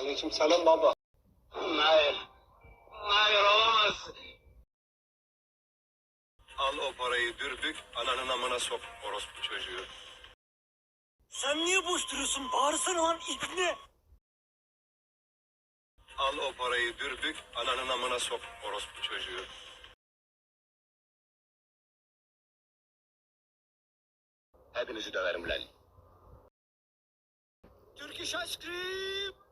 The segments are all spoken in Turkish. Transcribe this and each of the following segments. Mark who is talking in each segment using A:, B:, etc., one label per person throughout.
A: Aleyküm selam baba.
B: Hayır. Hayır olamaz.
C: Al o parayı dürbük, ananın amına sok orospu çocuğu.
D: Sen niye boş duruyorsun? Bağırsana lan ibne.
C: Al o parayı dürbük, ananın amına sok orospu çocuğu.
B: Hepinizi döverim lan.
C: Turkish ice cream.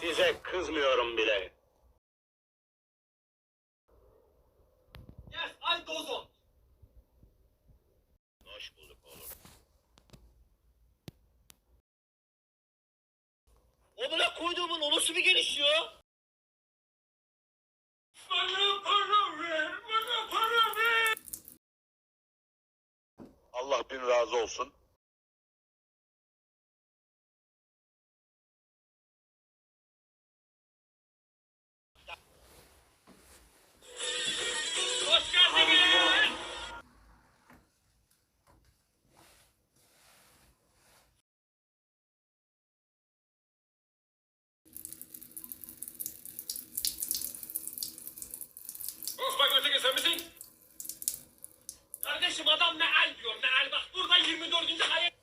B: Size kızmıyorum bile.
D: Yes, ay dozo.
B: Hoş bulduk oğlum.
D: Amına koyduğumun o nasıl bir geliş ya? Bana para ver, bana para ver.
B: Allah bin razı olsun.
D: Kardeşim adam meal diyor meal bak burada 24. ayet.